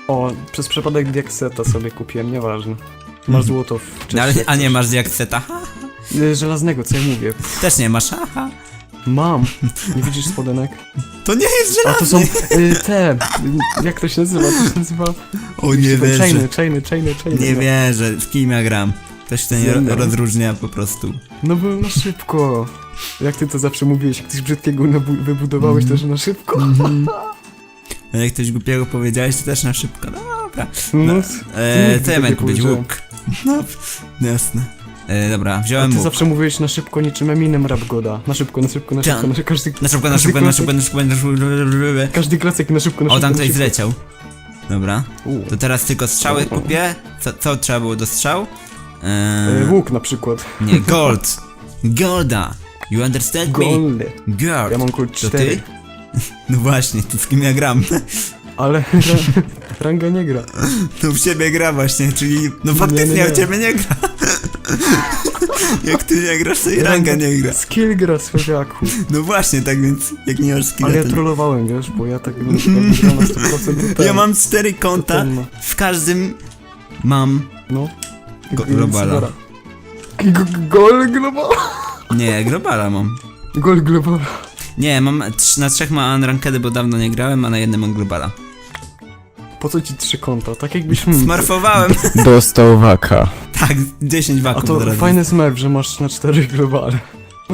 Speaker 2: O, przez przypadek Diakseta sobie kupiłem, nieważne. Masz złoto w
Speaker 1: Mhm. No, ale, a nie masz diakseta? Ha,
Speaker 2: E, Żelaznego, co ja mówię.
Speaker 1: też nie masz, haha.
Speaker 2: Mam. Nie widzisz spodenek?
Speaker 1: To nie jest
Speaker 2: A to
Speaker 1: żelazny.
Speaker 2: są y, te. y, Jak to się nazywa? To się nazywa.
Speaker 1: O nie wierzę.
Speaker 2: Chainy, chainy, chainy, chainy.
Speaker 1: Nie
Speaker 2: no.
Speaker 1: wierzę, w kim ja gram. Ktoś to nie ro- rozróżnia po prostu.
Speaker 2: No bo na szybko. Jak ty to zawsze mówiłeś, jak coś brzydkiego wybudowałeś, to że na szybko.
Speaker 1: Mhm. A jak coś głupiego powiedziałeś, to też na szybko. No dobra.
Speaker 2: No,
Speaker 1: E,
Speaker 2: nigdy
Speaker 1: co ja miałem kupić? Łuk. No, jasne. E, dobra,
Speaker 2: A
Speaker 1: wziąłem
Speaker 2: ty
Speaker 1: łuk.
Speaker 2: zawsze mówiłeś na szybko niczym Eminem rap goda. Na szybko, na szybko, na
Speaker 1: Tak.
Speaker 2: szybko, na szybko. Każdy,
Speaker 1: Na szybko, na szybko, na szybko, na szybko, na szybko.
Speaker 2: każdy klocek na szybko, na szybko.
Speaker 1: O, tam
Speaker 2: na
Speaker 1: ktoś
Speaker 2: szybko.
Speaker 1: zleciał. Dobra.
Speaker 2: U.
Speaker 1: To teraz tylko strzały kupię. Co, co trzeba było do strzał?
Speaker 2: E,
Speaker 1: Eee,
Speaker 2: Łuk na przykład.
Speaker 1: nie, gold. Golda. You understand me?
Speaker 2: Goldy.
Speaker 1: Gold.
Speaker 2: Ja mam kurt
Speaker 1: To
Speaker 2: 4.
Speaker 1: ty? No właśnie, to z kim ja gram?
Speaker 2: Ale ra- ranga nie gra.
Speaker 1: To w ciebie gra właśnie, czyli... No
Speaker 2: Nie,
Speaker 1: faktycznie
Speaker 2: nie, nie.
Speaker 1: w ciebie nie gra. Jak ty nie grasz, to i ranga nie gra.
Speaker 2: Skill gra słowiaku.
Speaker 1: No właśnie, tak więc jak nie masz skilla,
Speaker 2: Ale ja
Speaker 1: to...
Speaker 2: trollowałem, wiesz, bo ja tak bym grał na 100% to ten,
Speaker 1: Ja mam cztery konta, w każdym mam...
Speaker 2: No.
Speaker 1: Go- globala.
Speaker 2: Gol globala.
Speaker 1: Nie, globala mam.
Speaker 2: Gol globala.
Speaker 1: Nie, mam na trzech mam unrankedy, bo dawno nie grałem, a na jednym mam globala.
Speaker 2: Po co ci trzy konta? Tak jakbyś... Hmm,
Speaker 1: Smurfowałem.
Speaker 2: Dostał waka.
Speaker 1: tak, 10
Speaker 2: A
Speaker 1: waków
Speaker 2: to
Speaker 1: od razu.
Speaker 2: fajny smurf, że masz na cztery globale.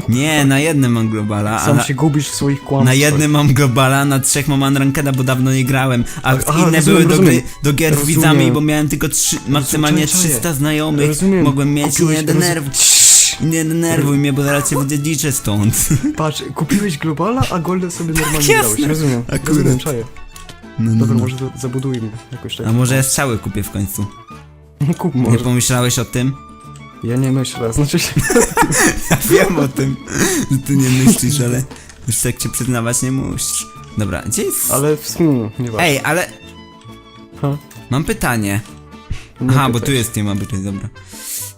Speaker 1: Nie, na jednym mam globala, a
Speaker 2: Sam
Speaker 1: na,
Speaker 2: się gubisz w swoich kłamstwach.
Speaker 1: na jednym mam globala, na trzech mam unrankeda, bo dawno nie grałem, a
Speaker 2: Aha,
Speaker 1: inne
Speaker 2: rozumiem,
Speaker 1: były do,
Speaker 2: rozumiem.
Speaker 1: gry, do gier z
Speaker 2: Rozumiem.
Speaker 1: widzami, bo miałem tylko trzy, maksymalnie
Speaker 2: czaję, czaję.
Speaker 1: 300 znajomych,
Speaker 2: Rozumiem.
Speaker 1: mogłem mieć
Speaker 2: Kupiłeś-
Speaker 1: nie denerwuj. Nie denerwuj mnie, bo zaraz cię wydziedziczę stąd.
Speaker 2: Patrz, kupiłeś globala, a golda sobie normalnie
Speaker 1: Jasne.
Speaker 2: dałeś. Rozumiem,
Speaker 1: Akurat.
Speaker 2: rozumiem, czaję.
Speaker 1: No, no,
Speaker 2: Dobra,
Speaker 1: no.
Speaker 2: może to zabudujmy jakoś tak.
Speaker 1: A może ja strzały kupię w końcu?
Speaker 2: Kup
Speaker 1: Nie
Speaker 2: może.
Speaker 1: pomyślałeś o tym?
Speaker 2: Ja nie myślę, znaczy się...
Speaker 1: Ja wiem o tym, że ty nie myślisz, ale już tak cię przyznawać nie musisz. Dobra, gdzie jest...
Speaker 2: Ale w sumie, nie ważne.
Speaker 1: Ej, ale
Speaker 2: Ha?
Speaker 1: mam pytanie.
Speaker 2: Nie
Speaker 1: Aha, bo
Speaker 2: pytaj.
Speaker 1: tu jest nie ma być, dobra.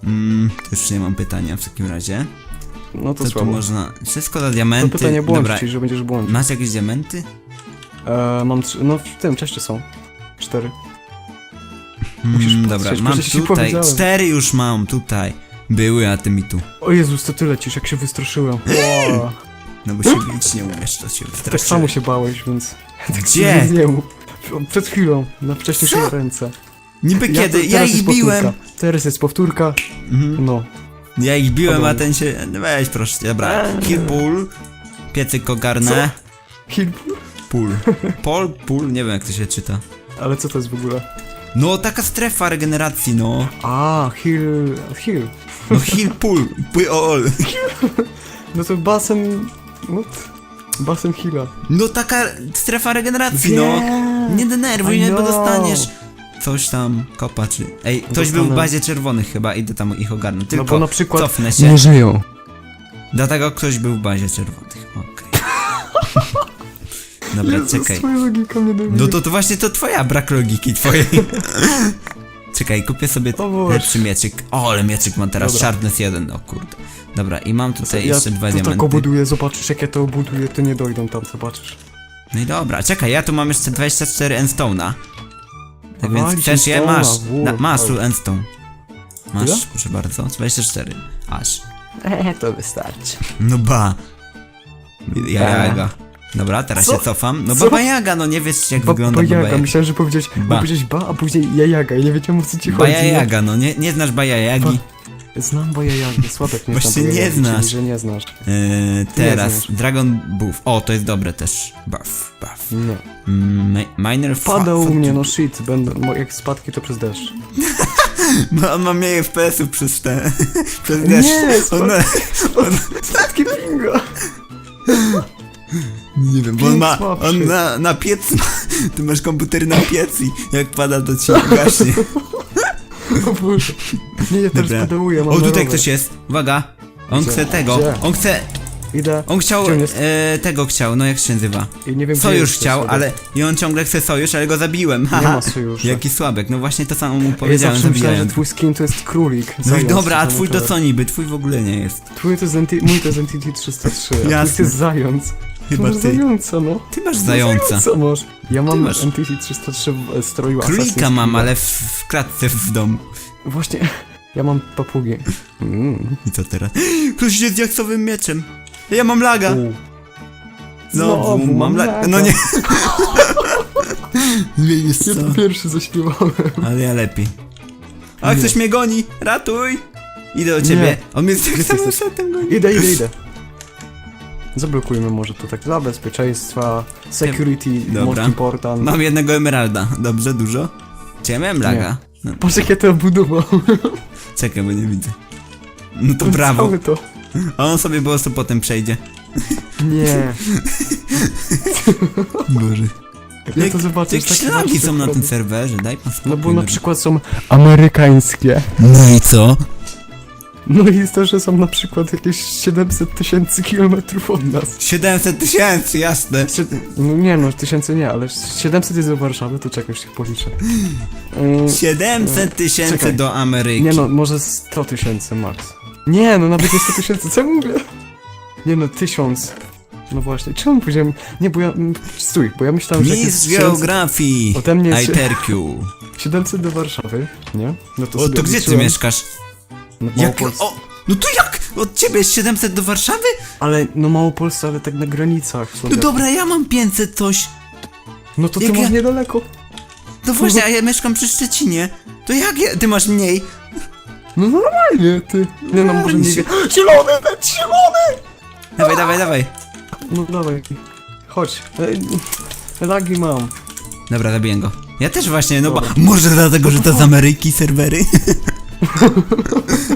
Speaker 1: Mm, to już nie mam pytania w takim razie.
Speaker 2: No to
Speaker 1: To tu
Speaker 2: słabo.
Speaker 1: można... Wszystko za
Speaker 2: To
Speaker 1: diamenty.
Speaker 2: pytanie błądzi
Speaker 1: Dobra,
Speaker 2: ci, że będziesz błądził.
Speaker 1: masz jakieś diamenty?
Speaker 2: E, mam trzy, no w tym czeście są. Cztery. Musisz
Speaker 1: Mm,
Speaker 2: patrzeć,
Speaker 1: dobra, mam
Speaker 2: przecież ci
Speaker 1: tutaj,
Speaker 2: powiedziałem.
Speaker 1: cztery już mam tutaj. Były, a ty mi tu.
Speaker 2: O Jezus, to ty lecisz, jak się wystraszyłem. Wow.
Speaker 1: No bo się bić nie umiesz, to się
Speaker 2: Tak
Speaker 1: wystraszyłem.
Speaker 2: samo się bałeś, więc...
Speaker 1: Gdzie?
Speaker 2: Nie mów. Przed chwilą, na wcześniejszej ręce.
Speaker 1: Niby kiedy? Ja,
Speaker 2: teraz
Speaker 1: ich
Speaker 2: jest
Speaker 1: biłem.
Speaker 2: powtórka. Teraz jest powtórka.
Speaker 1: Mhm.
Speaker 2: No.
Speaker 1: Ja ich biłem, a
Speaker 2: Podobnie.
Speaker 1: ten się... Weź proszę cię, dobra.
Speaker 2: Eee.
Speaker 1: Kill pull. Piecyk ogarnę. Pull. Pol, pull, nie wiem jak to się czyta.
Speaker 2: Ale co to jest w ogóle?
Speaker 1: No, taka strefa regeneracji, no.
Speaker 2: A, Hill... Hill.
Speaker 1: No heal pull, pły all.
Speaker 2: No to basen... What? Basen Hilla.
Speaker 1: No taka strefa regeneracji, no.
Speaker 2: Wiem.
Speaker 1: Nie denerwuj
Speaker 2: I
Speaker 1: mnie, bo
Speaker 2: know.
Speaker 1: dostaniesz coś tam, kopa czy... Ej, ktoś był w
Speaker 2: Dostanę.
Speaker 1: bazie czerwonych chyba, idę tam ich ogarnąć. Tylko
Speaker 2: No bo na przykład...
Speaker 1: cofnę się.
Speaker 2: Nie żyją.
Speaker 1: Dlatego ktoś był w bazie czerwonych, okej. Dobra, czekaj.
Speaker 2: twoja logika mnie
Speaker 1: No to, to właśnie to twoja, brak logiki twojej. Czekaj, kupię sobie
Speaker 2: O Boże.
Speaker 1: lepszy mieczyk. O, ale mieczyk mam teraz,
Speaker 2: Dobra.
Speaker 1: Sharpness 1, o kurde. Dobra, i mam tutaj
Speaker 2: ja
Speaker 1: jeszcze dwa
Speaker 2: to tak
Speaker 1: diamenty.
Speaker 2: obuduję, zobaczysz jak ja to obuduję, to nie dojdą tam, zobaczysz.
Speaker 1: No i dobra, czekaj, ja tu mam jeszcze 24 endstone'a. Tak więc chcesz je? Masz, na, masz tu endstone. Masz,
Speaker 2: Ile?
Speaker 1: proszę bardzo, 24. Aż.
Speaker 2: Eee, to wystarczy.
Speaker 1: No ba. Jaja
Speaker 2: Eee.
Speaker 1: Jaga. Dobra, teraz
Speaker 2: Co?
Speaker 1: się cofam. No
Speaker 2: Co?
Speaker 1: Baba Jaga, no nie wiesz jak
Speaker 2: Ba,
Speaker 1: wygląda
Speaker 2: ba
Speaker 1: Baba
Speaker 2: Jaga,
Speaker 1: Jaga.
Speaker 2: myślałem, że powiedziałeś,
Speaker 1: Ba.
Speaker 2: ba. powiedziałeś ba, a później jajaga i nie wiedziałem o co ci chodzi.
Speaker 1: Baja
Speaker 2: nie?
Speaker 1: Jaga, no nie, nie znasz Baja Jagi.
Speaker 2: Znam Baja Jagę, Sławek mnie
Speaker 1: Właśnie nie znasz.
Speaker 2: czyli, że nie znasz.
Speaker 1: Eee, teraz. Dragon Buff. O, to jest dobre też. Buff, buff.
Speaker 2: Nie.
Speaker 1: Mm, mi- Miner fa-
Speaker 2: u
Speaker 1: fa-
Speaker 2: mnie, no shit, będą, mo- jak spadki to przez deszcz.
Speaker 1: No, on ma mniej FPS-ów przez te... przez deszcz.
Speaker 2: Nie,
Speaker 1: on, on,
Speaker 2: Spadki pinga!
Speaker 1: Nie wiem, bo on ma, on na, na piec ma, ty masz komputer na piec i jak pada to ci gaśnie.
Speaker 2: O Boże. Nie, ja teraz
Speaker 1: Dobra.
Speaker 2: mam
Speaker 1: O, tutaj
Speaker 2: rower.
Speaker 1: ktoś jest, uwaga. On
Speaker 2: Gdzie?
Speaker 1: chce tego,
Speaker 2: Gdzie?
Speaker 1: on chce,
Speaker 2: Idę.
Speaker 1: on chciał,
Speaker 2: Gdzie on jest?
Speaker 1: e, tego chciał, no jak się nazywa?
Speaker 2: I nie wiem, gdzie
Speaker 1: Sojusz
Speaker 2: jest
Speaker 1: chciał, ale i on ciągle chce sojusz, ale go zabiłem, haha.
Speaker 2: ma sojuszu.
Speaker 1: Jaki słabek, no właśnie to samo mu
Speaker 2: Ja
Speaker 1: powiedziałem,
Speaker 2: zawsze myślałem, że twój skin to jest królik.
Speaker 1: No i
Speaker 2: zając,
Speaker 1: dobra, a twój to co niby? Twój w ogóle nie jest.
Speaker 2: Twój to jest NT, mój to jest NTT 303, a twój
Speaker 1: Jasne.
Speaker 2: to jest zając.
Speaker 1: Chyba
Speaker 2: masz
Speaker 1: ty.
Speaker 2: zająca, no.
Speaker 1: Ty masz zająca.
Speaker 2: Co masz? Ja mam
Speaker 1: masz.
Speaker 2: NTT 303 w e, stroju
Speaker 1: Królika
Speaker 2: Assassin's
Speaker 1: mam,
Speaker 2: Creed'a.
Speaker 1: ale w, w klatce w domu.
Speaker 2: Właśnie, ja mam papugi. Mm.
Speaker 1: I co teraz? Ktoś jest z jaksowym mieczem. Ja mam laga.
Speaker 2: U.
Speaker 1: Znowu mam laga. No nie. Nie jest
Speaker 2: Ja
Speaker 1: co.
Speaker 2: to pierwszy zaśpiewałem.
Speaker 1: Ale ja lepiej. A
Speaker 2: Nie.
Speaker 1: ktoś mnie goni! Ratuj! Idę do ciebie.
Speaker 2: Nie.
Speaker 1: On mnie z jaksowym
Speaker 2: jesteś?
Speaker 1: goni.
Speaker 2: Idę, idę, idę. Zablokujmy może to tak dla bezpieczeństwa, security,
Speaker 1: Dobra.
Speaker 2: most important.
Speaker 1: Mam jednego emeralda. Dobrze, dużo? Czy ja miałem laga? No,
Speaker 2: Patrz jak ja to budował.
Speaker 1: czekaj, bo nie widzę. No to brawo.
Speaker 2: Cały to.
Speaker 1: A on sobie po prostu potem przejdzie.
Speaker 2: Nie.
Speaker 1: Boże.
Speaker 2: Ja to zobaczę.
Speaker 1: Jakieś ślagi są na tym serwerze, daj pan spokój.
Speaker 2: No bo na przykład są amerykańskie.
Speaker 1: No i co?
Speaker 2: No i to, że są na przykład jakieś 700 tysięcy kilometrów od nas.
Speaker 1: 700 tysięcy, jasne.
Speaker 2: No nie no, tysięcy nie, ale 700 jest do Warszawy, to czekaj, już ich policzę. Mm,
Speaker 1: 700 tysięcy
Speaker 2: Czekaj.
Speaker 1: do Ameryki.
Speaker 2: nie no, może 100 tysięcy max. Nie no, nawet nie 100 tysięcy, co mówię? Nie no, 1000. No właśnie, czemu powiedziałem... Nie, bo ja... mm, Stój, bo ja myślałem, że
Speaker 1: Mistrz
Speaker 2: 700,
Speaker 1: geografii.
Speaker 2: Ode mnie
Speaker 1: ITRQ.
Speaker 2: 700 do Warszawy, nie? No
Speaker 1: O,
Speaker 2: sobie
Speaker 1: to gdzie ty mieszkasz?
Speaker 2: No,
Speaker 1: Jak?
Speaker 2: Małopolsce.
Speaker 1: O, no to jak? Od ciebie jest 700 do Warszawy?
Speaker 2: Ale, no Małopolsce, ale tak na granicach.
Speaker 1: No
Speaker 2: Słowia.
Speaker 1: dobra, ja mam 500 coś.
Speaker 2: No to ty
Speaker 1: jak
Speaker 2: masz
Speaker 1: ja-
Speaker 2: niedaleko.
Speaker 1: No właśnie, a ja mieszkam przy Szczecinie. To jak ja, ty masz mniej?
Speaker 2: No normalnie, ty. Nie no, może nie. Zielony, ten zielony!
Speaker 1: Dawaj, dawaj, dawaj.
Speaker 2: No dawaj. Chodź. Ej, Lagi mam.
Speaker 1: Dobra, zabiję go. Ja też właśnie, no bo... Może dlatego, że to z Ameryki serwery?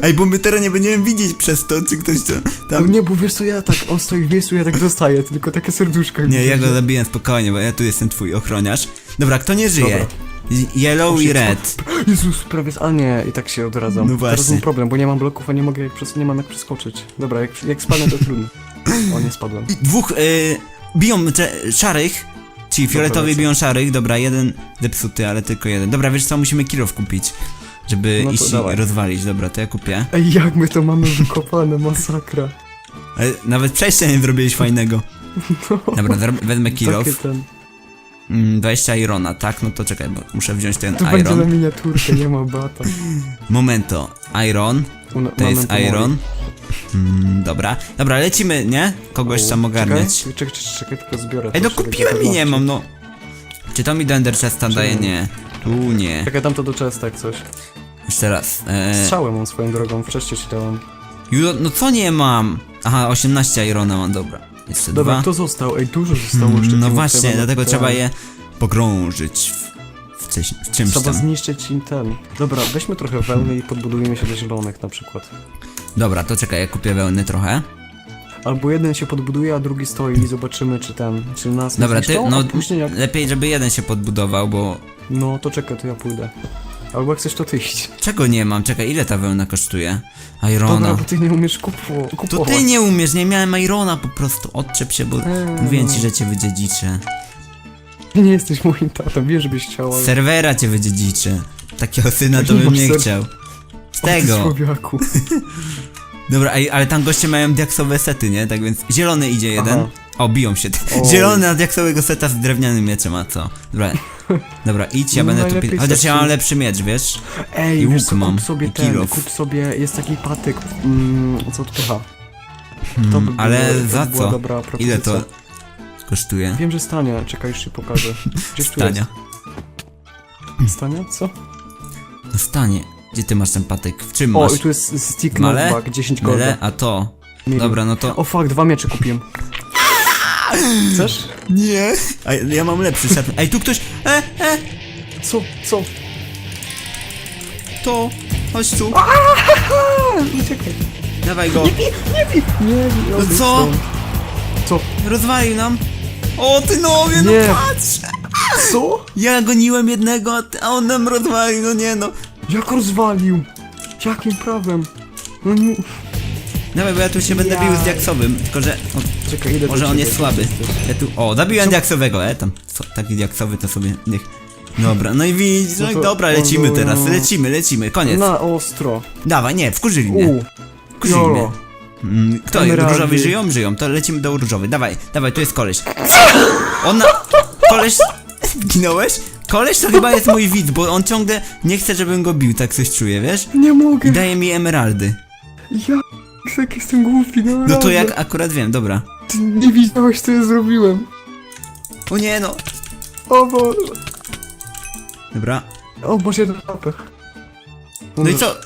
Speaker 1: Ej, bo my teraz nie będziemy widzieć przez to, czy ktoś to
Speaker 2: No
Speaker 1: tam...
Speaker 2: nie, bo wiesz co, ja tak, on stoi w miejscu, ja tak dostaję, tylko takie serduszko.
Speaker 1: Nie, ja go zabiję spokojnie, bo ja tu jestem twój ochroniarz. Dobra, kto nie żyje? Yellow i red.
Speaker 2: Jezus, prawie, z- a nie, i tak się odradzam.
Speaker 1: No
Speaker 2: Teraz
Speaker 1: właśnie.
Speaker 2: mam problem, bo nie mam bloków, a nie mogę, jak przez, nie mam jak przeskoczyć. Dobra, jak, jak spadnę, to trudno. O, nie spadłem.
Speaker 1: I Dwóch y, biją cze- szarych. Fioletowi
Speaker 2: lecę.
Speaker 1: biją szarych, dobra, jeden zepsuty, ale tylko jeden. Dobra, wiesz co, musimy kilof kupić. Żeby
Speaker 2: No
Speaker 1: iść i
Speaker 2: dawaj.
Speaker 1: rozwalić, dobra, to ja kupię.
Speaker 2: Ej, jak my to mamy wykopane, masakra.
Speaker 1: Ale nawet przejścia nie zrobiłeś fajnego. Dobra, zar- wezmę kilof.
Speaker 2: Ten...
Speaker 1: mm, 20 irona, tak? No to czekaj, bo muszę wziąć ten
Speaker 2: To będzie na
Speaker 1: iron.
Speaker 2: miniaturkę, nie ma bata.
Speaker 1: Momento, iron,
Speaker 2: Una-
Speaker 1: to jest iron. Mm, dobra, dobra, lecimy, nie? Kogoś
Speaker 2: O,
Speaker 1: trzeba ogarniać.
Speaker 2: Czekaj, czekaj, czekaj, tylko zbiorę.
Speaker 1: Ej, no kupiłem i nie mam, no. Czy to mi do Ender Chesta daje? Nie. Tu nie.
Speaker 2: Czekaj, dam to do chesta jak coś.
Speaker 1: Jeszcze raz. E,
Speaker 2: Strzałę mam swoją drogą, wcześniej ci dałem.
Speaker 1: Ju, no co nie mam? Aha, 18 irona mam, dobra. Jeszcze
Speaker 2: Dobra,
Speaker 1: dwa.
Speaker 2: kto został? Ej, dużo zostało
Speaker 1: Mm,
Speaker 2: jeszcze.
Speaker 1: no właśnie, dlatego
Speaker 2: tak.
Speaker 1: trzeba je pogrążyć w, w, coś, w czymś
Speaker 2: Trzeba
Speaker 1: tam.
Speaker 2: zniszczyć im ten. Dobra, weźmy trochę wełny i podbudujmy się do zielonych na przykład.
Speaker 1: Dobra, to czekaj, ja kupię wełny trochę.
Speaker 2: Albo jeden się podbuduje, a drugi stoi i zobaczymy, czy ten, czy nas
Speaker 1: Dobra, ty,
Speaker 2: zniszczą,
Speaker 1: no,
Speaker 2: a później jak...
Speaker 1: lepiej, żeby jeden się podbudował, bo...
Speaker 2: No, to czekaj, to ja pójdę. Albo jak chcesz, to ty idź.
Speaker 1: Czego nie mam? Czekaj, ile ta wełna kosztuje?
Speaker 2: Dobra,
Speaker 1: Irona.
Speaker 2: bo ty nie umiesz kupu-
Speaker 1: To
Speaker 2: kupować.
Speaker 1: ty nie umiesz, nie miałem Irona po prostu, odczep się, bo
Speaker 2: Eee,
Speaker 1: mówię ci, że cię wydziedziczę.
Speaker 2: Ty nie jesteś moim tatą, wiesz, żebyś chciał, ale...
Speaker 1: Serwera cię wydziedziczę. Takiego syna to bym nie
Speaker 2: ser-
Speaker 1: chciał. Z
Speaker 2: O,
Speaker 1: tego.
Speaker 2: człowieku.
Speaker 1: Dobra, ej, ale tam goście mają diaksowe sety, nie? Tak więc zielony idzie jeden.
Speaker 2: Aha.
Speaker 1: O, biją się.
Speaker 2: O.
Speaker 1: Zielony na diaksowego seta z drewnianym mieczem, a co? Dobra. Dobra, idź, ja
Speaker 2: No
Speaker 1: będę tu...
Speaker 2: najlepiej
Speaker 1: Pi- Chociaż ja mam lepszy miecz, wiesz?
Speaker 2: Ej,
Speaker 1: I
Speaker 2: wiesz
Speaker 1: łuk
Speaker 2: co,
Speaker 1: mam,
Speaker 2: kup sobie
Speaker 1: i
Speaker 2: ten,
Speaker 1: kilof.
Speaker 2: kup sobie, jest taki patyk, mm, co odpycha. To by
Speaker 1: Hmm, ale
Speaker 2: było- to
Speaker 1: za
Speaker 2: by była
Speaker 1: co?
Speaker 2: dobra
Speaker 1: Ile
Speaker 2: propozycja.
Speaker 1: to kosztuje?
Speaker 2: Wiem, że stanie, czekaj, już ci pokażę. Gdzieś tu
Speaker 1: Stania.
Speaker 2: jest. Stania? Co?
Speaker 1: No stanie. Gdzie ty masz ten patyk? W czym
Speaker 2: O,
Speaker 1: masz?
Speaker 2: i tu jest stick
Speaker 1: Male?
Speaker 2: knockback, 10
Speaker 1: Mele?
Speaker 2: golda.
Speaker 1: A to.
Speaker 2: Mili.
Speaker 1: Dobra, no to...
Speaker 2: O fuck, dwa miecze kupiłem. Chcesz?
Speaker 1: Nie! A ja mam lepszy szarp. Ej, tu ktoś... E, e!
Speaker 2: Co? Co?
Speaker 1: To! Chodź tu!
Speaker 2: Uciekaj.
Speaker 1: Dawaj go!
Speaker 2: Nie, nie,
Speaker 1: No co?
Speaker 2: Co?
Speaker 1: Rozwalił nam! O ty nowie, no
Speaker 2: Nie.
Speaker 1: patrz!
Speaker 2: Co?
Speaker 1: Ja goniłem jednego, a on nam rozwalił, no nie no.
Speaker 2: Jak rozwalił? Jakim prawem? No nie...
Speaker 1: Dawaj, bo ja tu się będę bił z diaksowym, tylko że... O,
Speaker 2: Czekaj, idę do
Speaker 1: może on
Speaker 2: ciebie.
Speaker 1: jest słaby. Ja tu... O, zabiłem diaksowego, e, tam. Taki diaksowy to sobie... Niech... Dobra, no i widzisz, no
Speaker 2: No
Speaker 1: i
Speaker 2: to-
Speaker 1: dobra,
Speaker 2: no,
Speaker 1: lecimy
Speaker 2: no,
Speaker 1: teraz,
Speaker 2: no.
Speaker 1: lecimy, lecimy, koniec.
Speaker 2: Na ostro.
Speaker 1: Dawaj, nie, wkurzyli mnie.
Speaker 2: U.
Speaker 1: Wkurzyli mnie.
Speaker 2: Jolo.
Speaker 1: Mm, Kto?
Speaker 2: Emeraldy.
Speaker 1: Różowi żyją? Żyją, to lecimy do różowej. Dawaj, dawaj, tu jest koleś. On na... Koleś... Zginąłeś? Koleś to chyba jest mój widz, bo on ciągle nie chce, żebym go bił, tak coś czuję, wiesz?
Speaker 2: Nie mogę.
Speaker 1: I daje mi emeraldy.
Speaker 2: Ja... Jak jestem głupi, no
Speaker 1: No to jak akurat wiem, dobra.
Speaker 2: Ty nie widziałeś, co ja zrobiłem.
Speaker 1: O nie no.
Speaker 2: O Boże.
Speaker 1: Dobra.
Speaker 2: O Boże, jeden HP.
Speaker 1: No i co?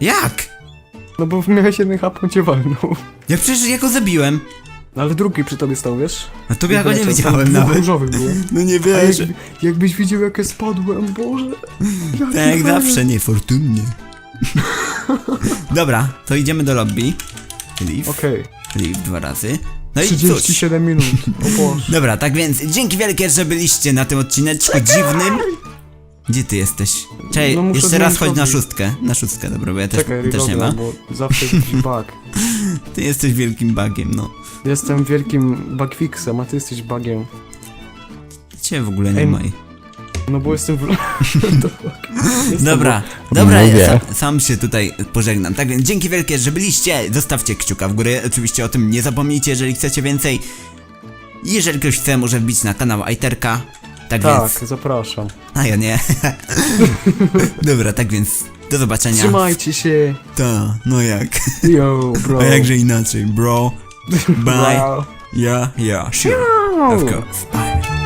Speaker 1: Jak?
Speaker 2: No bo miałeś jeden HP, on cię walnął.
Speaker 1: Ja przecież ja go zabiłem.
Speaker 2: No ale drugi przy tobie stał, wiesz?
Speaker 1: A to ja go nie widziałem nawet.
Speaker 2: różowy było.
Speaker 1: No nie
Speaker 2: A
Speaker 1: wiesz.
Speaker 2: jakby, jakbyś widział, jak ja spadłem, Boże. Jaki
Speaker 1: Tak jak
Speaker 2: fajny.
Speaker 1: zawsze, niefortunnie. Dobra, to idziemy do lobby. Leave,
Speaker 2: Okej,
Speaker 1: leave dwa razy. No i cóż.
Speaker 2: 37 minut. O Boże.
Speaker 1: Dobra, tak więc dzięki wielkie, że byliście na tym odcineczku dziwnym. Gdzie ty jesteś? Czekaj,
Speaker 2: No muszę
Speaker 1: jeszcze raz
Speaker 2: zmienić
Speaker 1: chodź na
Speaker 2: lobby.
Speaker 1: szóstkę. Na szóstkę, dobra, bo ja też,
Speaker 2: Czekaj,
Speaker 1: też nie ma.
Speaker 2: reloadem, bo zawsze jest jakiś bug.
Speaker 1: Ty jesteś wielkim bugiem, no.
Speaker 2: Jestem wielkim bugfixem, a ty jesteś bugiem.
Speaker 1: Cię w ogóle nie
Speaker 2: Ej,
Speaker 1: ma.
Speaker 2: No bo jestem w... To- jestem
Speaker 1: Dobra, dobra,
Speaker 2: Mówię.
Speaker 1: ja sam, sam się tutaj pożegnam. Tak więc dzięki wielkie, że byliście. Zostawcie kciuka w górę. Oczywiście o tym nie zapomnijcie, jeżeli chcecie więcej. Jeżeli ktoś chce, może wbić na kanał Aiterka. Tak,
Speaker 2: Tak,
Speaker 1: więc.
Speaker 2: zapraszam.
Speaker 1: A ja nie. dobra, tak więc. Do zobaczenia.
Speaker 2: Trzymajcie się.
Speaker 1: Ta, no jak?
Speaker 2: Yo, bro.
Speaker 1: A jakże inaczej, bro? Bye.
Speaker 2: Wow.
Speaker 1: Yeah, yeah, sure. Of course. Bye.